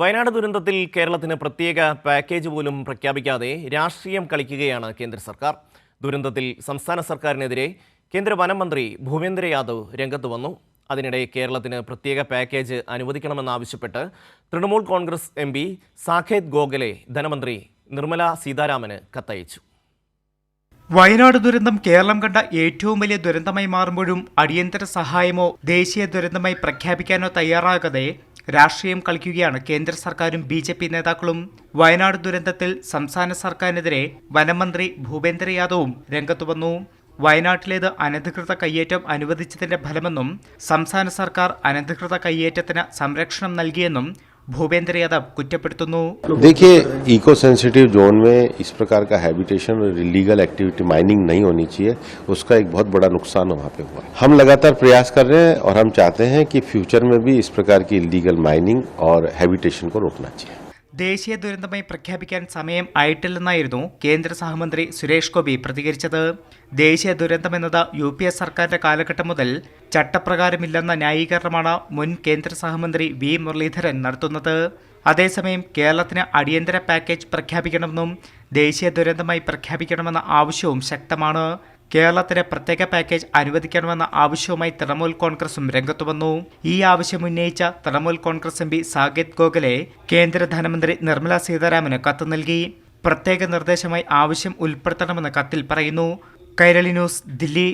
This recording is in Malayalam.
വയനാട് ദുരന്തത്തിൽ കേരളത്തിന് പ്രത്യേക പാക്കേജ് പോലും പ്രഖ്യാപിക്കാതെ രാഷ്ട്രീയം കളിക്കുകയാണ് കേന്ദ്ര സർക്കാർ. ദുരന്തത്തിൽ സംസ്ഥാന സർക്കാരിനെതിരെ കേന്ദ്ര വനം മന്ത്രി ഭൂപേന്ദ്ര യാദവ് രംഗത്ത് വന്നു. അതിനിടെ കേരളത്തിന് പ്രത്യേക പാക്കേജ് അനുവദിക്കണമെന്നാവശ്യപ്പെട്ട് തൃണമൂൽ കോൺഗ്രസ് എം പി സാഖേത് ഗോഖലെ ധനമന്ത്രി നിർമ്മല സീതാരാമന് കത്തയച്ചു. വയനാട് ദുരന്തം കേരളം കണ്ട ഏറ്റവും വലിയ ദുരന്തമായി മാറുമ്പോഴും അടിയന്തര സഹായമോ ദേശീയ ദുരന്തമായി പ്രഖ്യാപിക്കാനോ തയ്യാറാകാതെ രാഷ്ട്രീയം കളിക്കുകയാണ് കേന്ദ്ര സർക്കാരും ബി ജെ പി നേതാക്കളും. വയനാട് ദുരന്തത്തിൽ സംസ്ഥാന സർക്കാരിനെതിരെ വനമന്ത്രി ഭൂപേന്ദ്ര യാദവും രംഗത്തു വന്നു. വയനാട്ടിലേത് അനധികൃത കയ്യേറ്റം അനുവദിച്ചതിന്റെ ഫലമെന്നും സംസ്ഥാന സർക്കാർ അനധികൃത കയ്യേറ്റത്തിന് സംരക്ഷണം നൽകിയെന്നും ഭൂപേന്ദ്ര യാദവ് കുറ്റപ്പെടുത്തുന്നു देखिए इको सेंसिटिव जोन में इस प्रकार का हैबिटेशन और इलीगल एक्टिविटी माइनिंग नहीं होनी चाहिए उसका एक बहुत बड़ा नुकसान वहाँ पे हुआ है हम लगातार प्रयास कर रहे हैं और हम चाहते हैं कि फ्यूचर में भी इस प्रकार की इलीगल माइनिंग और हैबिटेशन को रोकना चाहिए ദേശീയ ദുരന്തമായി പ്രഖ്യാപിക്കാൻ സമയം ആയിട്ടില്ലെന്നായിരുന്നു കേന്ദ്ര സഹമന്ത്രി സുരേഷ് ഗോപി പ്രതികരിച്ചത്. ദേശീയ ദുരന്തമെന്നത് യു പി എ സർക്കാരിന്റെ കാലഘട്ടം മുതൽ ചട്ടപ്രകാരമില്ലെന്ന ന്യായീകരണമാണ് മുൻ കേന്ദ്ര സഹമന്ത്രി വി മുരളീധരൻ നടത്തുന്നത്. അതേസമയം കേരളത്തിന് അടിയന്തര പാക്കേജ് പ്രഖ്യാപിക്കണമെന്നും ദേശീയ ദുരന്തമായി പ്രഖ്യാപിക്കണമെന്ന ആവശ്യവും ശക്തമാണ്. കേരളത്തിന് പ്രത്യേക പാക്കേജ് അനുവദിക്കണമെന്ന ആവശ്യവുമായി തൃണമൂൽ കോൺഗ്രസും രംഗത്തു വന്നു. ഈ ആവശ്യം ഉന്നയിച്ച തൃണമൂൽ കോൺഗ്രസ് എം പി സാകേത് ഗോഖലെ കേന്ദ്ര ധനമന്ത്രി നിർമ്മല സീതാരാമന് കത്ത് നൽകി. പ്രത്യേക നിർദ്ദേശമായി ആവശ്യം ഉൾപ്പെടുത്തണമെന്ന് കത്തിൽ പറയുന്നു. കൈരളി ന്യൂസ് ദില്ലി.